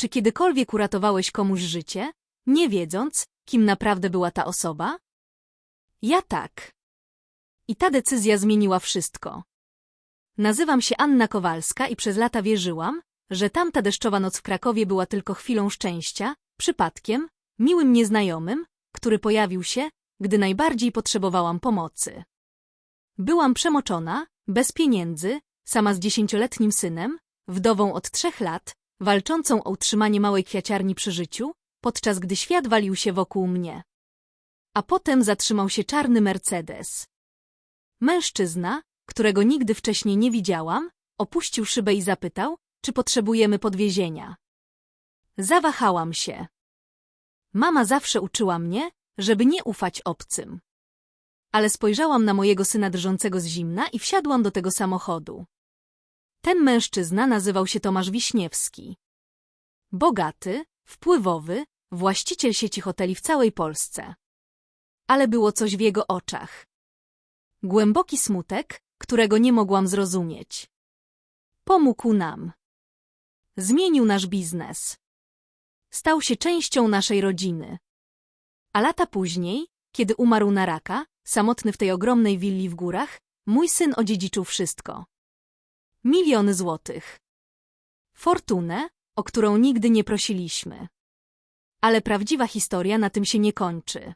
Czy kiedykolwiek uratowałeś komuś życie, nie wiedząc, kim naprawdę była ta osoba? Ja tak. I ta decyzja zmieniła wszystko. Nazywam się Anna Kowalska i przez lata wierzyłam, że tamta deszczowa noc w Krakowie była tylko chwilą szczęścia, przypadkiem, miłym nieznajomym, który pojawił się, gdy najbardziej potrzebowałam pomocy. Byłam przemoczona, bez pieniędzy, sama z dziesięcioletnim synem, wdową od trzech lat, walczącą o utrzymanie małej kwiaciarni przy życiu, podczas gdy świat walił się wokół mnie. A potem zatrzymał się czarny Mercedes. Mężczyzna, którego nigdy wcześniej nie widziałam, opuścił szybę i zapytał, czy potrzebujemy podwiezienia. Zawahałam się. Mama zawsze uczyła mnie, żeby nie ufać obcym. Ale spojrzałam na mojego syna drżącego z zimna i wsiadłam do tego samochodu. Ten mężczyzna nazywał się Tomasz Wiśniewski. Bogaty, wpływowy, właściciel sieci hoteli w całej Polsce. Ale było coś w jego oczach. Głęboki smutek, którego nie mogłam zrozumieć. Pomógł nam. Zmienił nasz biznes. Stał się częścią naszej rodziny. A lata później, kiedy umarł na raka, samotny w tej ogromnej willi w górach, mój syn odziedziczył wszystko. Miliony złotych. Fortunę, o którą nigdy nie prosiliśmy. Ale prawdziwa historia na tym się nie kończy.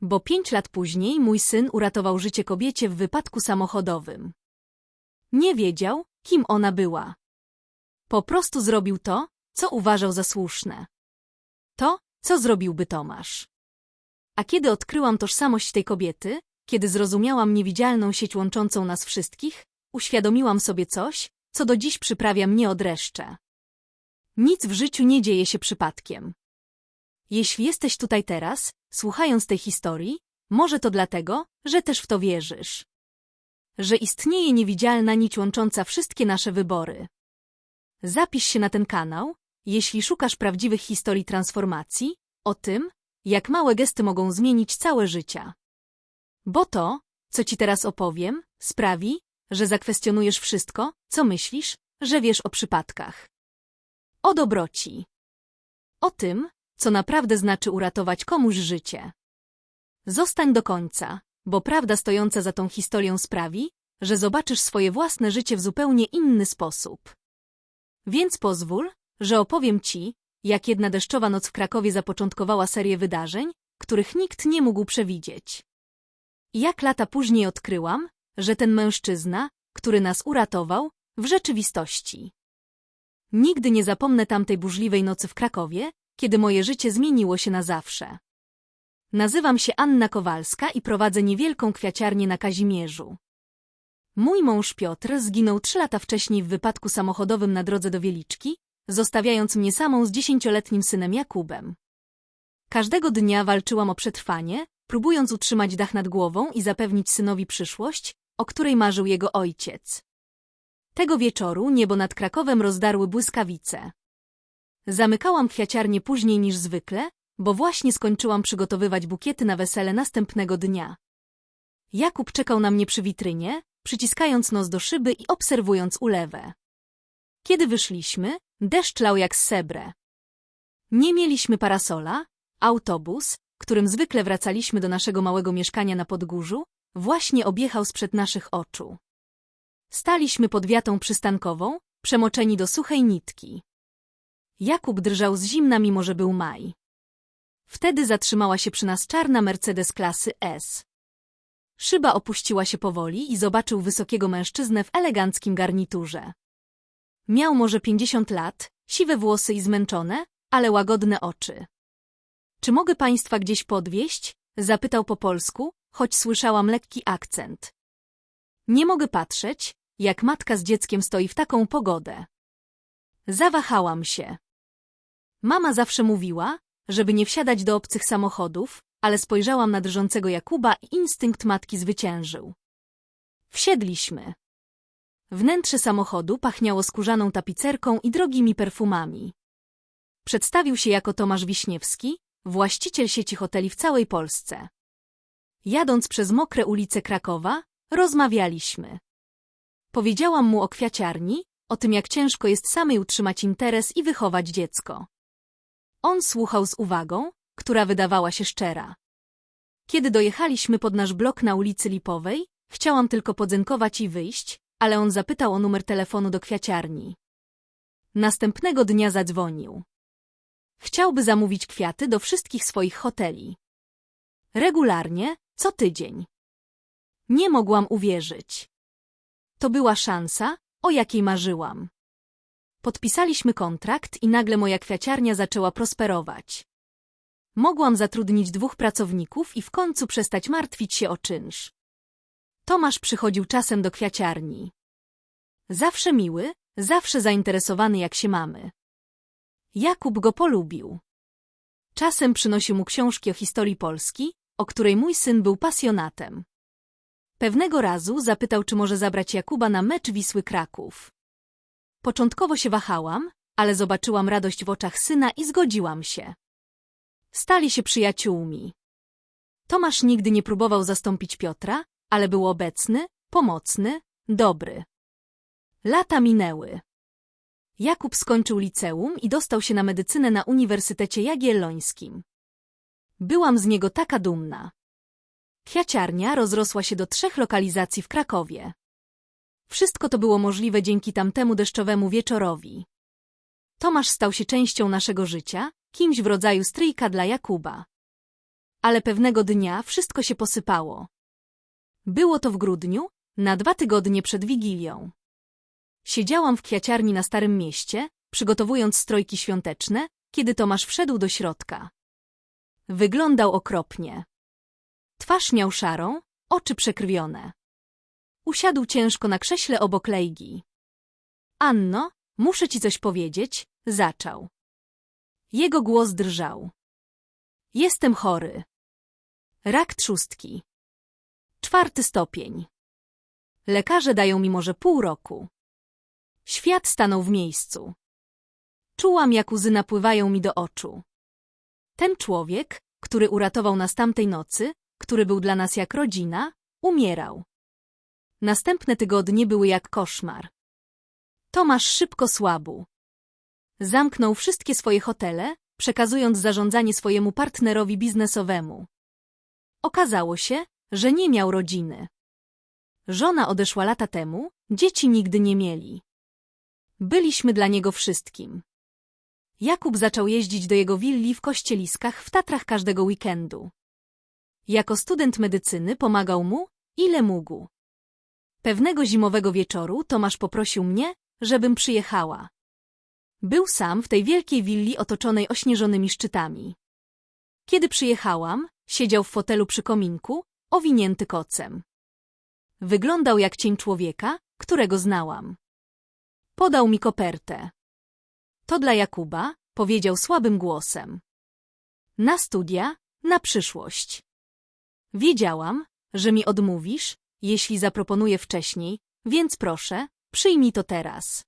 Bo pięć lat później mój syn uratował życie kobiecie w wypadku samochodowym. Nie wiedział, kim ona była. Po prostu zrobił to, co uważał za słuszne. To, co zrobiłby Tomasz. A kiedy odkryłam tożsamość tej kobiety, kiedy zrozumiałam niewidzialną sieć łączącą nas wszystkich, uświadomiłam sobie coś, co do dziś przyprawia mnie odreszcze. Nic w życiu nie dzieje się przypadkiem. Jeśli jesteś tutaj teraz, słuchając tej historii, może to dlatego, że też w to wierzysz. Że istnieje niewidzialna nić łącząca wszystkie nasze wybory. Zapisz się na ten kanał, jeśli szukasz prawdziwych historii transformacji, o tym, jak małe gesty mogą zmienić całe życie. Bo to, co ci teraz opowiem, sprawi, że zakwestionujesz wszystko, co myślisz, że wiesz o przypadkach. O dobroci. O tym, co naprawdę znaczy uratować komuś życie. Zostań do końca, bo prawda stojąca za tą historią sprawi, że zobaczysz swoje własne życie w zupełnie inny sposób. Więc pozwól, że opowiem ci, jak jedna deszczowa noc w Krakowie zapoczątkowała serię wydarzeń, których nikt nie mógł przewidzieć. Jak lata później odkryłam, że ten mężczyzna, który nas uratował, w rzeczywistości. Nigdy nie zapomnę tamtej burzliwej nocy w Krakowie, kiedy moje życie zmieniło się na zawsze. Nazywam się Anna Kowalska i prowadzę niewielką kwiaciarnię na Kazimierzu. Mój mąż Piotr zginął trzy lata wcześniej w wypadku samochodowym na drodze do Wieliczki, zostawiając mnie samą z dziesięcioletnim synem Jakubem. Każdego dnia walczyłam o przetrwanie, próbując utrzymać dach nad głową i zapewnić synowi przyszłość, o której marzył jego ojciec. Tego wieczoru niebo nad Krakowem rozdarły błyskawice. Zamykałam kwiaciarnię później niż zwykle, bo właśnie skończyłam przygotowywać bukiety na wesele następnego dnia. Jakub czekał na mnie przy witrynie, przyciskając nos do szyby i obserwując ulewę. Kiedy wyszliśmy, deszcz lał jak z sebre. Nie mieliśmy parasola, autobus, którym zwykle wracaliśmy do naszego małego mieszkania na Podgórzu, właśnie objechał sprzed naszych oczu. Staliśmy pod wiatą przystankową, przemoczeni do suchej nitki. Jakub drżał z zimna, mimo że był maj. Wtedy zatrzymała się przy nas czarna Mercedes klasy S. Szyba opuściła się powoli i zobaczył wysokiego mężczyznę w eleganckim garniturze. Miał może pięćdziesiąt lat, siwe włosy i zmęczone, ale łagodne oczy. Czy mogę państwa gdzieś podwieźć? Zapytał po polsku, choć słyszałam lekki akcent. Nie mogę patrzeć, jak matka z dzieckiem stoi w taką pogodę. Zawahałam się. Mama zawsze mówiła, żeby nie wsiadać do obcych samochodów, ale spojrzałam na drżącego Jakuba i instynkt matki zwyciężył. Wsiedliśmy. Wnętrze samochodu pachniało skórzaną tapicerką i drogimi perfumami. Przedstawił się jako Tomasz Wiśniewski, właściciel sieci hoteli w całej Polsce. Jadąc przez mokre ulice Krakowa, rozmawialiśmy. Powiedziałam mu o kwiaciarni, o tym jak ciężko jest samej utrzymać interes i wychować dziecko. On słuchał z uwagą, która wydawała się szczera. Kiedy dojechaliśmy pod nasz blok na ulicy Lipowej, chciałam tylko podzękować i wyjść, ale on zapytał o numer telefonu do kwiaciarni. Następnego dnia zadzwonił. Chciałby zamówić kwiaty do wszystkich swoich hoteli. Regularnie, co tydzień. Nie mogłam uwierzyć. To była szansa, o jakiej marzyłam. Podpisaliśmy kontrakt i nagle moja kwiaciarnia zaczęła prosperować. Mogłam zatrudnić dwóch pracowników i w końcu przestać martwić się o czynsz. Tomasz przychodził czasem do kwiaciarni. Zawsze miły, zawsze zainteresowany jak się mamy. Jakub go polubił. Czasem przynosił mu książki o historii Polski, o której mój syn był pasjonatem. Pewnego razu zapytał, czy może zabrać Jakuba na mecz Wisły Kraków. Początkowo się wahałam, ale zobaczyłam radość w oczach syna i zgodziłam się. Stali się przyjaciółmi. Tomasz nigdy nie próbował zastąpić Piotra, ale był obecny, pomocny, dobry. Lata minęły. Jakub skończył liceum i dostał się na medycynę na Uniwersytecie Jagiellońskim. Byłam z niego taka dumna. Kwiaciarnia rozrosła się do trzech lokalizacji w Krakowie. Wszystko to było możliwe dzięki tamtemu deszczowemu wieczorowi. Tomasz stał się częścią naszego życia, kimś w rodzaju stryjka dla Jakuba. Ale pewnego dnia wszystko się posypało. Było to w grudniu, na dwa tygodnie przed Wigilią. Siedziałam w kwiaciarni na Starym Mieście, przygotowując strojki świąteczne, kiedy Tomasz wszedł do środka. Wyglądał okropnie. Twarz miał szarą, oczy przekrwione. Usiadł ciężko na krześle obok Lejgi. Anno, muszę ci coś powiedzieć, zaczął. Jego głos drżał. Jestem chory. Rak trzustki. Czwarty stopień. Lekarze dają mi może pół roku. Świat stanął w miejscu. Czułam, jak łzy napływają mi do oczu. Ten człowiek, który uratował nas tamtej nocy, który był dla nas jak rodzina, umierał. Następne tygodnie były jak koszmar. Tomasz szybko słabł. Zamknął wszystkie swoje hotele, przekazując zarządzanie swojemu partnerowi biznesowemu. Okazało się, że nie miał rodziny. Żona odeszła lata temu, dzieci nigdy nie mieli. Byliśmy dla niego wszystkim. Jakub zaczął jeździć do jego willi w kościeliskach w Tatrach każdego weekendu. Jako student medycyny pomagał mu, ile mógł. Pewnego zimowego wieczoru Tomasz poprosił mnie, żebym przyjechała. Był sam w tej wielkiej willi otoczonej ośnieżonymi szczytami. Kiedy przyjechałam, siedział w fotelu przy kominku, owinięty kocem. Wyglądał jak cień człowieka, którego znałam. Podał mi kopertę. To dla Jakuba, powiedział słabym głosem. Na studia, na przyszłość. Wiedziałam, że mi odmówisz, jeśli zaproponuję wcześniej, więc proszę, przyjmij to teraz.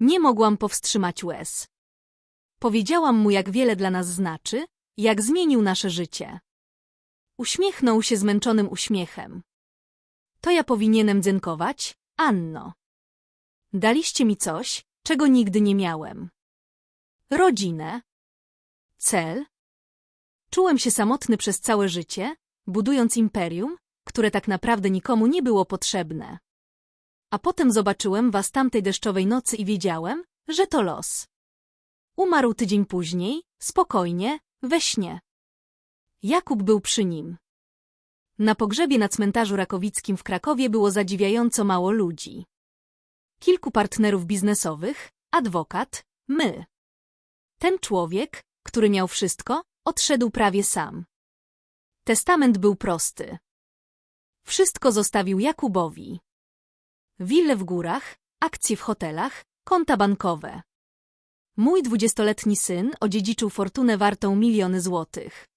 Nie mogłam powstrzymać łez. Powiedziałam mu, jak wiele dla nas znaczy, jak zmienił nasze życie. Uśmiechnął się zmęczonym uśmiechem. To ja powinienem dziękować, Anno. Daliście mi coś, czego nigdy nie miałem. Rodzinę. Cel. Czułem się samotny przez całe życie, budując imperium, które tak naprawdę nikomu nie było potrzebne. A potem zobaczyłem was tamtej deszczowej nocy i wiedziałem, że to los. Umarł tydzień później, spokojnie, we śnie. Jakub był przy nim. Na pogrzebie na cmentarzu rakowickim w Krakowie było zadziwiająco mało ludzi. Kilku partnerów biznesowych, adwokat, my. Ten człowiek, który miał wszystko, odszedł prawie sam. Testament był prosty. Wszystko zostawił Jakubowi. Wille w górach, akcje w hotelach, konta bankowe. Mój dwudziestoletni syn odziedziczył fortunę wartą miliony złotych.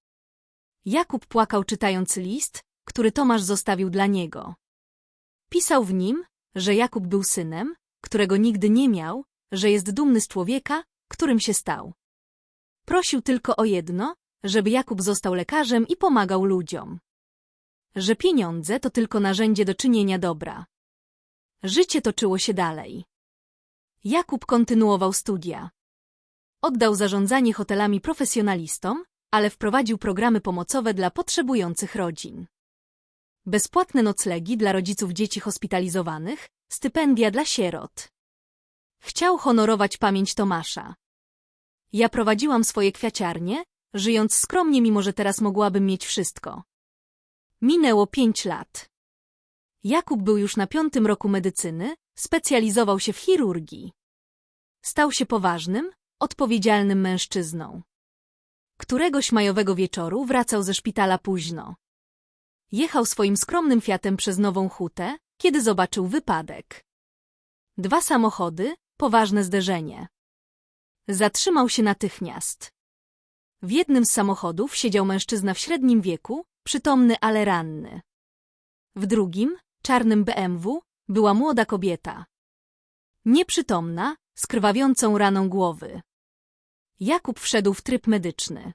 Jakub płakał czytając list, który Tomasz zostawił dla niego. Pisał w nim, że Jakub był synem, którego nigdy nie miał, że jest dumny z człowieka, którym się stał. Prosił tylko o jedno, żeby Jakub został lekarzem i pomagał ludziom. Że pieniądze to tylko narzędzie do czynienia dobra. Życie toczyło się dalej. Jakub kontynuował studia. Oddał zarządzanie hotelami profesjonalistom, ale wprowadził programy pomocowe dla potrzebujących rodzin. Bezpłatne noclegi dla rodziców dzieci hospitalizowanych, stypendia dla sierot. Chciał honorować pamięć Tomasza. Ja prowadziłam swoje kwiaciarnie, żyjąc skromnie, mimo że teraz mogłabym mieć wszystko. Minęło pięć lat. Jakub był już na piątym roku medycyny, specjalizował się w chirurgii. Stał się poważnym, odpowiedzialnym mężczyzną. Któregoś majowego wieczoru wracał ze szpitala późno. Jechał swoim skromnym Fiatem przez Nową Hutę, kiedy zobaczył wypadek. Dwa samochody, poważne zderzenie. Zatrzymał się natychmiast. W jednym z samochodów siedział mężczyzna w średnim wieku, przytomny, ale ranny. W drugim, czarnym BMW, była młoda kobieta. Nieprzytomna, z krwawiącą raną głowy. Jakub wszedł w tryb medyczny.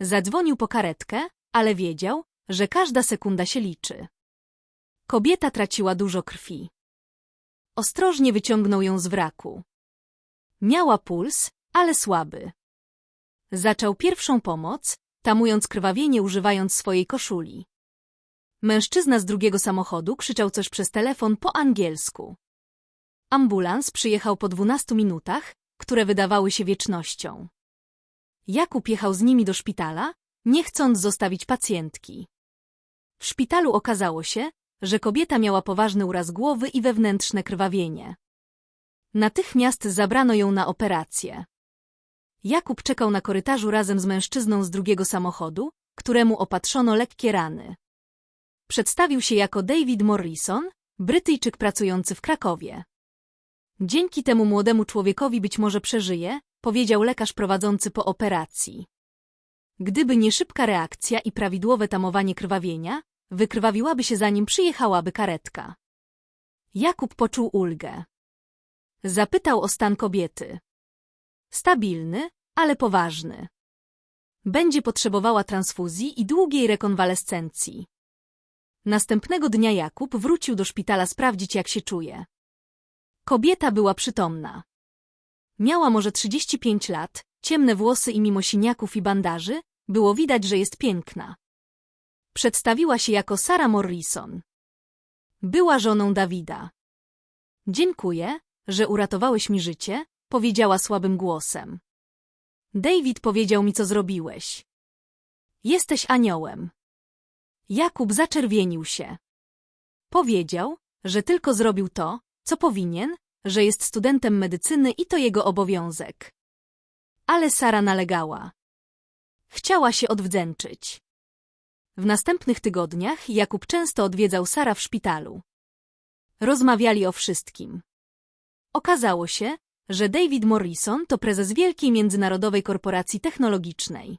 Zadzwonił po karetkę, ale wiedział, że każda sekunda się liczy. Kobieta traciła dużo krwi. Ostrożnie wyciągnął ją z wraku. Miała puls, ale słaby. Zaczął pierwszą pomoc, tamując krwawienie używając swojej koszuli. Mężczyzna z drugiego samochodu krzyczał coś przez telefon po angielsku. Ambulans przyjechał po dwunastu minutach, które wydawały się wiecznością. Jakub jechał z nimi do szpitala, nie chcąc zostawić pacjentki. W szpitalu okazało się, że kobieta miała poważny uraz głowy i wewnętrzne krwawienie. Natychmiast zabrano ją na operację. Jakub czekał na korytarzu razem z mężczyzną z drugiego samochodu, któremu opatrzono lekkie rany. Przedstawił się jako David Morrison, Brytyjczyk pracujący w Krakowie. Dzięki temu młodemu człowiekowi być może przeżyje, powiedział lekarz prowadzący po operacji. Gdyby nie szybka reakcja i prawidłowe tamowanie krwawienia, wykrwawiłaby się zanim przyjechałaby karetka. Jakub poczuł ulgę. Zapytał o stan kobiety. Stabilny, ale poważny. Będzie potrzebowała transfuzji i długiej rekonwalescencji. Następnego dnia Jakub wrócił do szpitala sprawdzić, jak się czuje. Kobieta była przytomna. Miała może 35 lat, ciemne włosy i mimo siniaków i bandaży, było widać, że jest piękna. Przedstawiła się jako Sara Morrison. Była żoną Dawida. Dziękuję, że uratowałeś mi życie, powiedziała słabym głosem. David powiedział mi, co zrobiłeś. Jesteś aniołem. Jakub zaczerwienił się. Powiedział, że tylko zrobił to, co powinien, że jest studentem medycyny i to jego obowiązek. Ale Sara nalegała. Chciała się odwdzięczyć. W następnych tygodniach Jakub często odwiedzał Sara w szpitalu. Rozmawiali o wszystkim. Okazało się, że David Morrison to prezes wielkiej międzynarodowej korporacji technologicznej.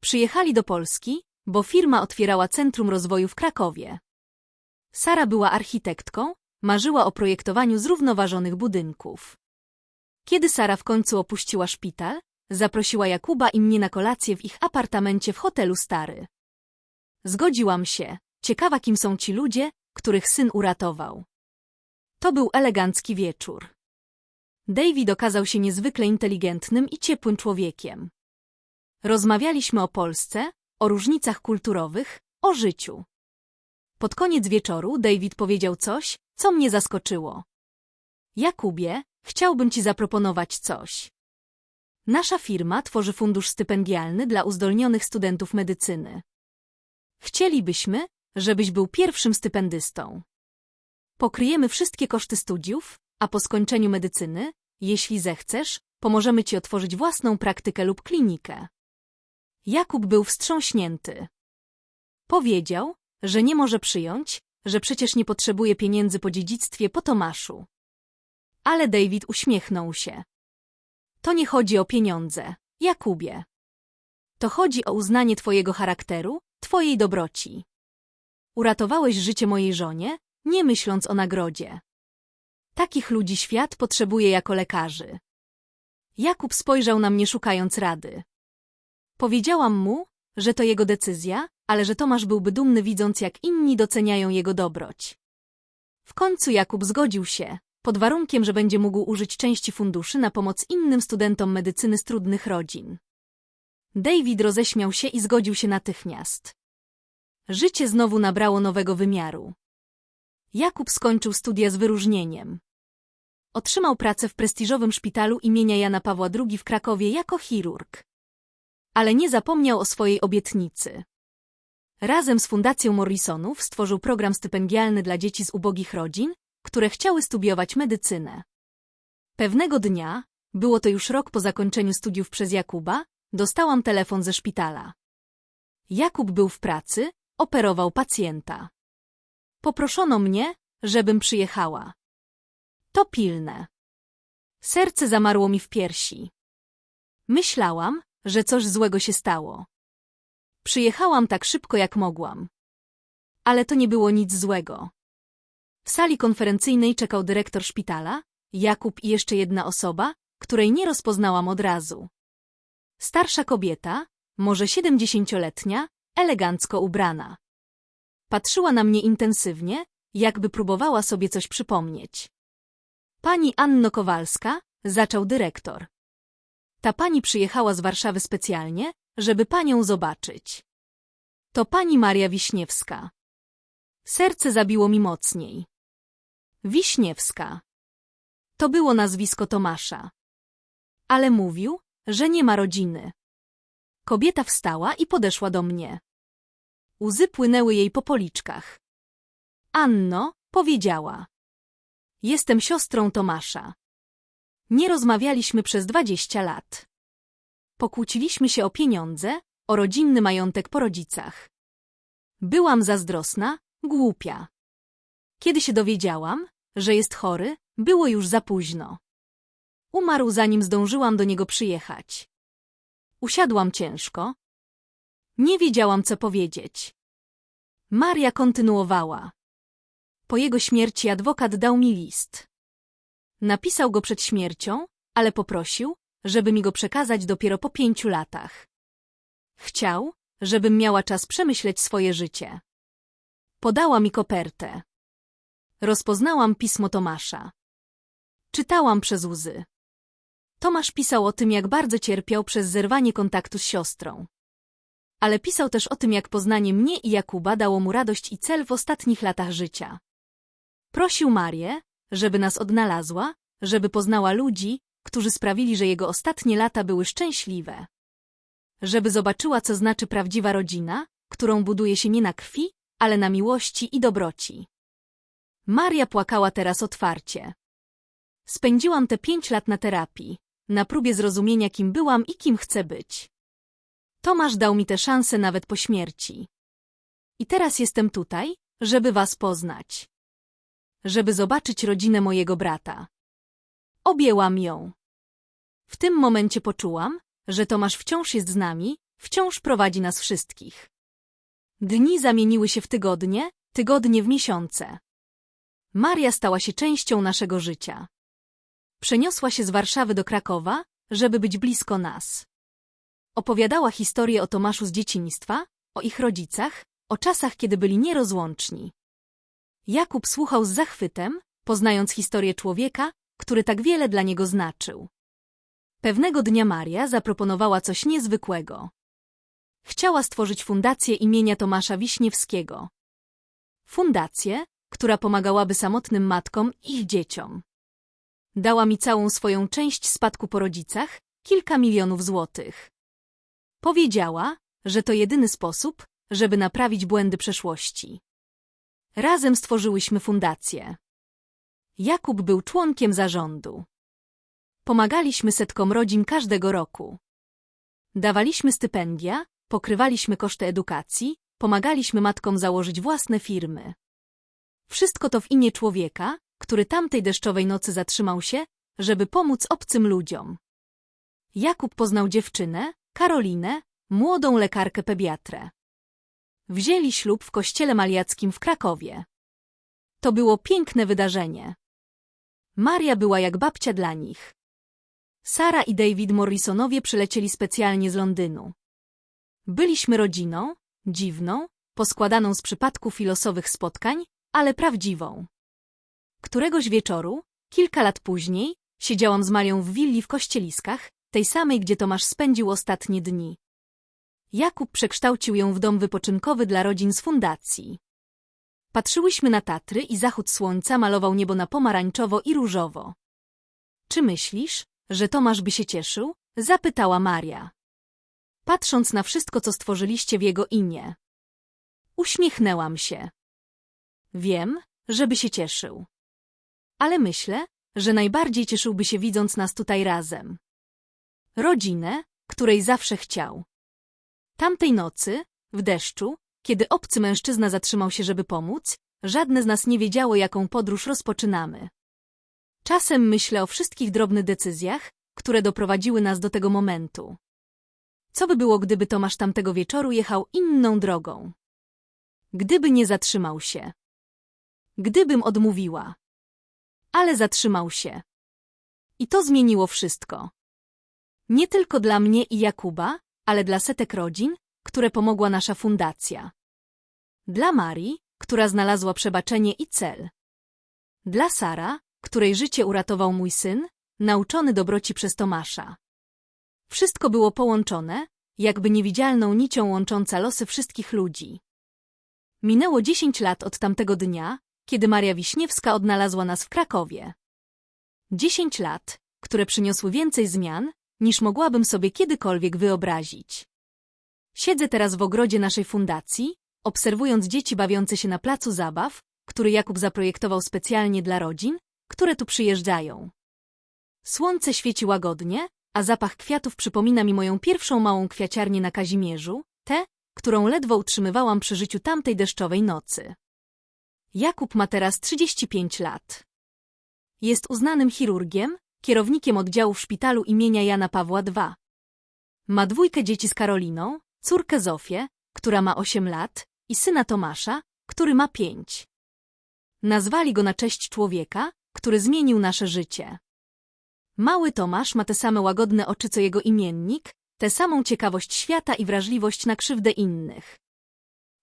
Przyjechali do Polski, bo firma otwierała Centrum Rozwoju w Krakowie. Sara była architektką, marzyła o projektowaniu zrównoważonych budynków. Kiedy Sara w końcu opuściła szpital, zaprosiła Jakuba i mnie na kolację w ich apartamencie w hotelu Stary. Zgodziłam się, ciekawa kim są ci ludzie, których syn uratował. To był elegancki wieczór. David okazał się niezwykle inteligentnym i ciepłym człowiekiem. Rozmawialiśmy o Polsce, o różnicach kulturowych, o życiu. Pod koniec wieczoru David powiedział coś, co mnie zaskoczyło. Jakubie, chciałbym ci zaproponować coś. Nasza firma tworzy fundusz stypendialny dla uzdolnionych studentów medycyny. Chcielibyśmy, żebyś był pierwszym stypendystą. Pokryjemy wszystkie koszty studiów, a po skończeniu medycyny, jeśli zechcesz, pomożemy ci otworzyć własną praktykę lub klinikę. Jakub był wstrząśnięty. Powiedział, że nie może przyjąć, że przecież nie potrzebuje pieniędzy po dziedzictwie po Tomaszu. Ale David uśmiechnął się. To nie chodzi o pieniądze, Jakubie. To chodzi o uznanie twojego charakteru, twojej dobroci. Uratowałeś życie mojej żonie, nie myśląc o nagrodzie. Takich ludzi świat potrzebuje jako lekarzy. Jakub spojrzał na mnie szukając rady. Powiedziałam mu, że to jego decyzja, ale że Tomasz byłby dumny widząc jak inni doceniają jego dobroć. W końcu Jakub zgodził się, pod warunkiem, że będzie mógł użyć części funduszy na pomoc innym studentom medycyny z trudnych rodzin. David roześmiał się i zgodził się natychmiast. Życie znowu nabrało nowego wymiaru. Jakub skończył studia z wyróżnieniem. Otrzymał pracę w prestiżowym szpitalu imienia Jana Pawła II w Krakowie jako chirurg. Ale nie zapomniał o swojej obietnicy. Razem z Fundacją Morrisonów stworzył program stypendialny dla dzieci z ubogich rodzin, które chciały studiować medycynę. Pewnego dnia, było to już rok po zakończeniu studiów przez Jakuba, dostałam telefon ze szpitala. Jakub był w pracy, operował pacjenta. Poproszono mnie, żebym przyjechała. To pilne. Serce zamarło mi w piersi. Myślałam, że coś złego się stało. Przyjechałam tak szybko, jak mogłam. Ale to nie było nic złego. W sali konferencyjnej czekał dyrektor szpitala, Jakub i jeszcze jedna osoba, której nie rozpoznałam od razu. Starsza kobieta, może siedemdziesięcioletnia, elegancko ubrana. Patrzyła na mnie intensywnie, jakby próbowała sobie coś przypomnieć. Pani Anno Kowalska, zaczął dyrektor. Ta pani przyjechała z Warszawy specjalnie, żeby panią zobaczyć. To pani Maria Wiśniewska. Serce zabiło mi mocniej. Wiśniewska. To było nazwisko Tomasza. Ale mówił, że nie ma rodziny. Kobieta wstała i podeszła do mnie. Łzy płynęły jej po policzkach. Anno, powiedziała. Jestem siostrą Tomasza. Nie rozmawialiśmy przez dwadzieścia lat. Pokłóciliśmy się o pieniądze, o rodzinny majątek po rodzicach. Byłam zazdrosna, głupia. Kiedy się dowiedziałam, że jest chory, było już za późno. Umarł zanim zdążyłam do niego przyjechać. Usiadłam ciężko. Nie wiedziałam, co powiedzieć. Maria kontynuowała. Po jego śmierci adwokat dał mi list. Napisał go przed śmiercią, ale poprosił, żeby mi go przekazać dopiero po pięciu latach. Chciał, żebym miała czas przemyśleć swoje życie. Podała mi kopertę. Rozpoznałam pismo Tomasza. Czytałam przez łzy. Tomasz pisał o tym, jak bardzo cierpiał przez zerwanie kontaktu z siostrą. Ale pisał też o tym, jak poznanie mnie i Jakuba dało mu radość i cel w ostatnich latach życia. Prosił Marię, żeby nas odnalazła, żeby poznała ludzi, którzy sprawili, że jego ostatnie lata były szczęśliwe. Żeby zobaczyła, co znaczy prawdziwa rodzina, którą buduje się nie na krwi, ale na miłości i dobroci. Maria płakała teraz otwarcie. Spędziłam te pięć lat na terapii, na próbie zrozumienia, kim byłam i kim chcę być. Tomasz dał mi tę szansę nawet po śmierci. I teraz jestem tutaj, żeby was poznać. Żeby zobaczyć rodzinę mojego brata. Objęłam ją. W tym momencie poczułam, że Tomasz wciąż jest z nami, wciąż prowadzi nas wszystkich. Dni zamieniły się w tygodnie, tygodnie w miesiące. Maria stała się częścią naszego życia. Przeniosła się z Warszawy do Krakowa, żeby być blisko nas. Opowiadała historię o Tomaszu z dzieciństwa, o ich rodzicach, o czasach, kiedy byli nierozłączni. Jakub słuchał z zachwytem, poznając historię człowieka, który tak wiele dla niego znaczył. Pewnego dnia Maria zaproponowała coś niezwykłego. Chciała stworzyć fundację imienia Tomasza Wiśniewskiego. Fundację, która pomagałaby samotnym matkom i ich dzieciom. Dała mi całą swoją część spadku po rodzicach, kilka milionów złotych. Powiedziała, że to jedyny sposób, żeby naprawić błędy przeszłości. Razem stworzyłyśmy fundację. Jakub był członkiem zarządu. Pomagaliśmy setkom rodzin każdego roku. Dawaliśmy stypendia, pokrywaliśmy koszty edukacji, pomagaliśmy matkom założyć własne firmy. Wszystko to w imię człowieka, który tamtej deszczowej nocy zatrzymał się, żeby pomóc obcym ludziom. Jakub poznał dziewczynę, Karolinę, młodą lekarkę pediatrę. Wzięli ślub w kościele maliackim w Krakowie. To było piękne wydarzenie. Maria była jak babcia dla nich. Sara i David Morrisonowie przylecieli specjalnie z Londynu. Byliśmy rodziną, dziwną, poskładaną z przypadków i losowych spotkań, ale prawdziwą. Któregoś wieczoru, Kilka lat później siedziałam z Marią w willi w Kościeliskach, tej samej, gdzie Tomasz spędził ostatnie dni. Jakub przekształcił ją w dom wypoczynkowy dla rodzin z fundacji. Patrzyłyśmy na Tatry i zachód słońca malował niebo na pomarańczowo i różowo. Czy myślisz, że Tomasz by się cieszył? Zapytała Maria. Patrząc na wszystko, co stworzyliście w jego imię. Uśmiechnęłam się. Wiem, żeby się cieszył. Ale myślę, że najbardziej cieszyłby się widząc nas tutaj razem. Rodzinę, której zawsze chciał. Tamtej nocy, w deszczu, kiedy obcy mężczyzna zatrzymał się, żeby pomóc, żadne z nas nie wiedziało, jaką podróż rozpoczynamy. Czasem myślę o wszystkich drobnych decyzjach, które doprowadziły nas do tego momentu. Co by było, gdyby Tomasz tamtego wieczoru jechał inną drogą? Gdyby nie zatrzymał się. Gdybym odmówiła. Ale zatrzymał się. I to zmieniło wszystko. Nie tylko dla mnie i Jakuba, ale dla setek rodzin, które pomogła nasza fundacja. Dla Marii, która znalazła przebaczenie i cel. Dla Sara, której życie uratował mój syn, nauczony dobroci przez Tomasza. Wszystko było połączone, jakby niewidzialną nicią łącząca losy wszystkich ludzi. Minęło dziesięć lat od tamtego dnia, kiedy Maria Wiśniewska odnalazła nas w Krakowie. Dziesięć lat, które przyniosły więcej zmian, niż mogłabym sobie kiedykolwiek wyobrazić. Siedzę teraz w ogrodzie naszej fundacji, obserwując dzieci bawiące się na placu zabaw, który Jakub zaprojektował specjalnie dla rodzin, które tu przyjeżdżają. Słońce świeci łagodnie, a zapach kwiatów przypomina mi moją pierwszą małą kwiaciarnię na Kazimierzu, tę, którą ledwo utrzymywałam przy życiu tamtej deszczowej nocy. Jakub ma teraz 35 lat. Jest uznanym chirurgiem, kierownikiem oddziału w szpitalu imienia Jana Pawła II. Ma dwójkę dzieci z Karoliną, córkę Zofię, która ma 8 lat, i syna Tomasza, który ma 5. Nazwali go na cześć człowieka, który zmienił nasze życie. Mały Tomasz ma te same łagodne oczy co jego imiennik, tę samą ciekawość świata i wrażliwość na krzywdę innych.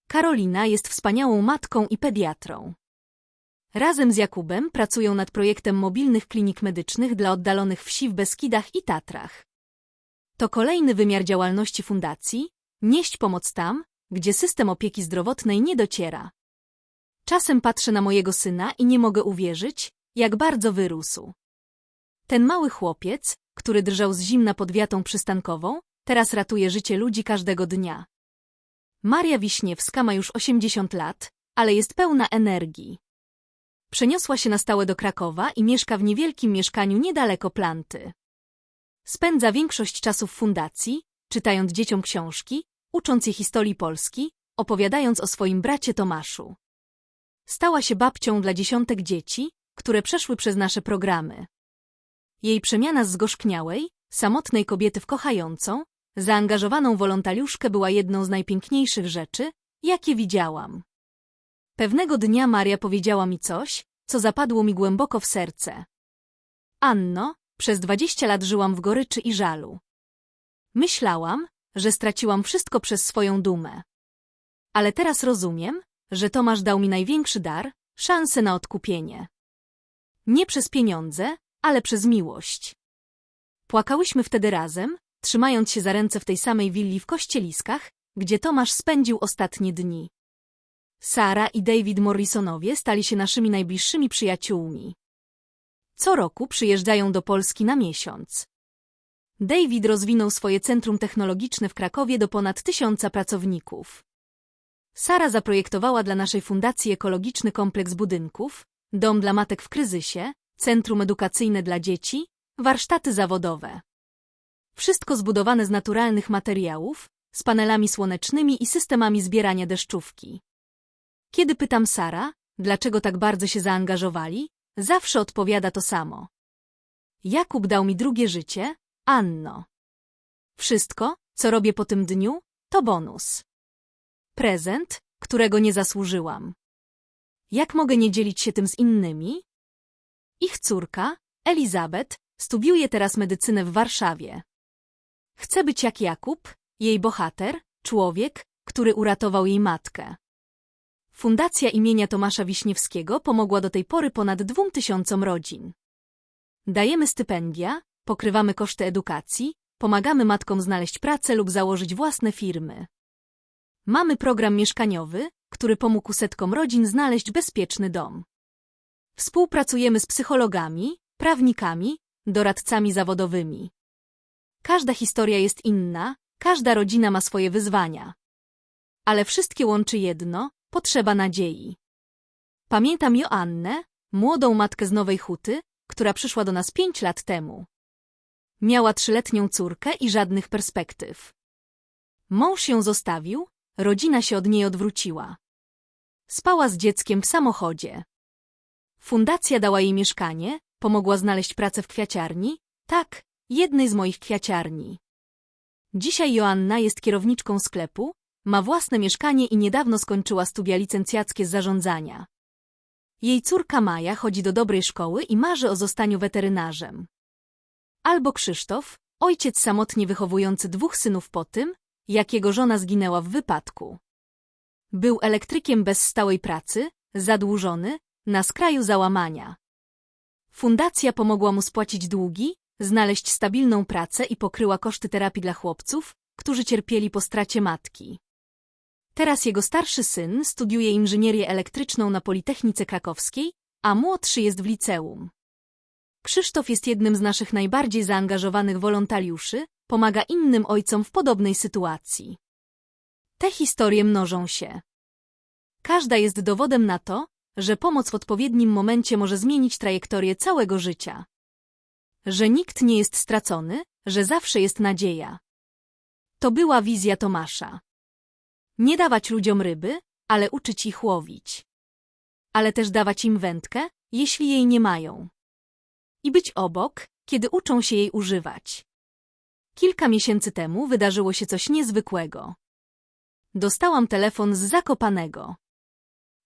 Karolina jest wspaniałą matką i pediatrą. Razem z Jakubem pracują nad projektem mobilnych klinik medycznych dla oddalonych wsi w Beskidach i Tatrach. To kolejny wymiar działalności fundacji, nieść pomoc tam, gdzie system opieki zdrowotnej nie dociera. Czasem patrzę na mojego syna i nie mogę uwierzyć, jak bardzo wyrósł. Ten mały chłopiec, który drżał z zimna pod wiatą przystankową, teraz ratuje życie ludzi każdego dnia. Maria Wiśniewska ma już 80 lat, ale jest pełna energii. Przeniosła się na stałe do Krakowa i mieszka w niewielkim mieszkaniu niedaleko planty. Spędza większość czasu w fundacji, czytając dzieciom książki, ucząc je historii Polski, opowiadając o swoim bracie Tomaszu. Stała się babcią dla dziesiątek dzieci, które przeszły przez nasze programy. Jej przemiana z zgorzkniałej, samotnej kobiety w kochającą, zaangażowaną wolontariuszkę była jedną z najpiękniejszych rzeczy, jakie widziałam. Pewnego dnia Maria powiedziała mi coś, co zapadło mi głęboko w serce. Anno, przez dwadzieścia lat żyłam w goryczy i żalu. Myślałam, że straciłam wszystko przez swoją dumę. Ale teraz rozumiem, że Tomasz dał mi największy dar, szansę na odkupienie. Nie przez pieniądze, ale przez miłość. Płakałyśmy wtedy razem, trzymając się za ręce w tej samej willi w Kościeliskach, gdzie Tomasz spędził ostatnie dni. Sara i David Morrisonowie stali się naszymi najbliższymi przyjaciółmi. Co roku przyjeżdżają do Polski na miesiąc. David rozwinął swoje centrum technologiczne w Krakowie do ponad tysiąca pracowników. Sara zaprojektowała dla naszej fundacji ekologiczny kompleks budynków, dom dla matek w kryzysie, centrum edukacyjne dla dzieci, warsztaty zawodowe. Wszystko zbudowane z naturalnych materiałów, z panelami słonecznymi i systemami zbierania deszczówki. Kiedy pytam Sara, dlaczego tak bardzo się zaangażowali, zawsze odpowiada to samo. Jakub dał mi drugie życie, Anno. Wszystko, co robię po tym dniu, to bonus. Prezent, którego nie zasłużyłam. Jak mogę nie dzielić się tym z innymi? Ich córka, Elizabeth, studiuje teraz medycynę w Warszawie. Chce być jak Jakub, jej bohater, człowiek, który uratował jej matkę. Fundacja imienia Tomasza Wiśniewskiego pomogła do tej pory ponad dwóm tysiącom rodzin. Dajemy stypendia, pokrywamy koszty edukacji, pomagamy matkom znaleźć pracę lub założyć własne firmy. Mamy program mieszkaniowy, który pomógł setkom rodzin znaleźć bezpieczny dom. Współpracujemy z psychologami, prawnikami, doradcami zawodowymi. Każda historia jest inna, każda rodzina ma swoje wyzwania. Ale wszystkie łączy jedno potrzeba nadziei. Pamiętam Joannę, młodą matkę z Nowej Huty, która przyszła do nas pięć lat temu. Miała trzyletnią córkę i żadnych perspektyw. Mąż ją zostawił, rodzina się od niej odwróciła. Spała z dzieckiem w samochodzie. Fundacja dała jej mieszkanie, pomogła znaleźć pracę w kwiaciarni, tak, jednej z moich kwiaciarni. Dzisiaj Joanna jest kierowniczką sklepu, ma własne mieszkanie i niedawno skończyła studia licencjackie z zarządzania. Jej córka Maja chodzi do dobrej szkoły i marzy o zostaniu weterynarzem. Albo Krzysztof, ojciec samotnie wychowujący dwóch synów po tym, jak jego żona zginęła w wypadku. Był elektrykiem bez stałej pracy, zadłużony, na skraju załamania. Fundacja pomogła mu spłacić długi, znaleźć stabilną pracę i pokryła koszty terapii dla chłopców, którzy cierpieli po stracie matki. Teraz jego starszy syn studiuje inżynierię elektryczną na Politechnice Krakowskiej, a młodszy jest w liceum. Krzysztof jest jednym z naszych najbardziej zaangażowanych wolontariuszy, pomaga innym ojcom w podobnej sytuacji. Te historie mnożą się. Każda jest dowodem na to, że pomoc w odpowiednim momencie może zmienić trajektorię całego życia. Że nikt nie jest stracony, że zawsze jest nadzieja. To była wizja Tomasza. Nie dawać ludziom ryby, ale uczyć ich łowić. Ale też dawać im wędkę, jeśli jej nie mają. I być obok, kiedy uczą się jej używać. Kilka miesięcy temu wydarzyło się coś niezwykłego. Dostałam telefon z Zakopanego.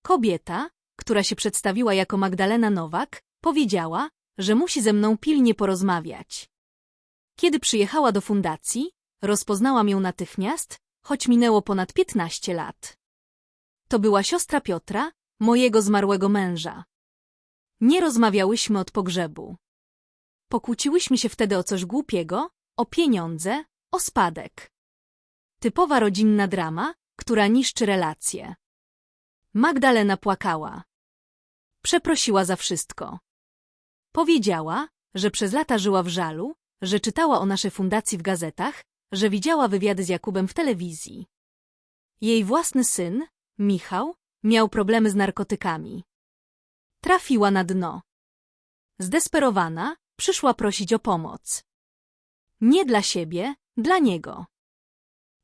Kobieta, która się przedstawiła jako Magdalena Nowak, powiedziała, że musi ze mną pilnie porozmawiać. Kiedy przyjechała do fundacji, rozpoznałam ją natychmiast, choć minęło ponad 15 lat. To była siostra Piotra, mojego zmarłego męża. Nie rozmawiałyśmy od pogrzebu. Pokłóciłyśmy się wtedy o coś głupiego, o pieniądze, o spadek. Typowa rodzinna drama, która niszczy relacje. Magdalena płakała. Przeprosiła za wszystko. Powiedziała, że przez lata żyła w żalu, że czytała o naszej fundacji w gazetach, że widziała wywiady z Jakubem w telewizji. Jej własny syn, Michał, miał problemy z narkotykami. Trafiła na dno. Zdesperowana, przyszła prosić o pomoc. Nie dla siebie, dla niego.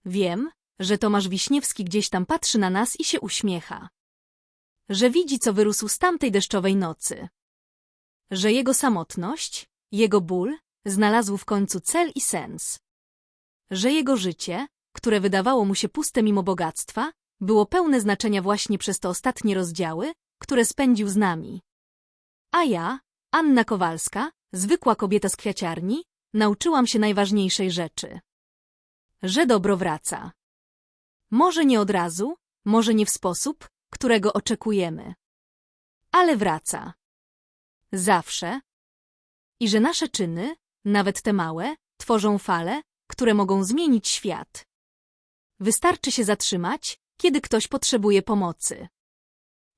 Wiem, że Tomasz Wiśniewski gdzieś tam patrzy na nas i się uśmiecha. Że widzi, co wyrósł z tamtej deszczowej nocy. Że jego samotność, jego ból, znalazł w końcu cel i sens że jego życie, które wydawało mu się puste mimo bogactwa, było pełne znaczenia właśnie przez te ostatnie rozdziały, które spędził z nami. A ja, Anna Kowalska, zwykła kobieta z kwiaciarni, nauczyłam się najważniejszej rzeczy. Że dobro wraca. Może nie od razu, może nie w sposób, którego oczekujemy. Ale wraca. Zawsze. I że nasze czyny, nawet te małe, tworzą fale, które mogą zmienić świat. Wystarczy się zatrzymać, kiedy ktoś potrzebuje pomocy.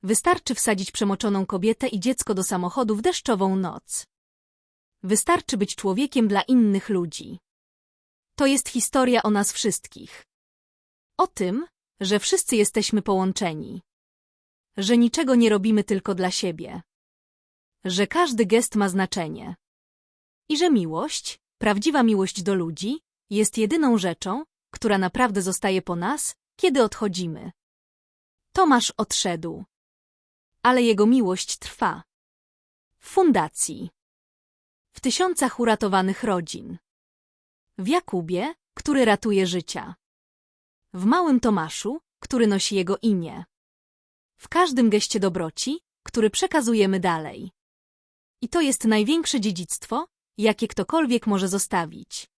Wystarczy wsadzić przemoczoną kobietę i dziecko do samochodu w deszczową noc. Wystarczy być człowiekiem dla innych ludzi. To jest historia o nas wszystkich. O tym, że wszyscy jesteśmy połączeni. Że niczego nie robimy tylko dla siebie. Że każdy gest ma znaczenie. I że miłość, prawdziwa miłość do ludzi, jest jedyną rzeczą, która naprawdę zostaje po nas, kiedy odchodzimy. Tomasz odszedł. Ale jego miłość trwa. W fundacji. W tysiącach uratowanych rodzin. W Jakubie, który ratuje życia. W małym Tomaszu, który nosi jego imię. W każdym geście dobroci, który przekazujemy dalej. I to jest największe dziedzictwo, jakie ktokolwiek może zostawić.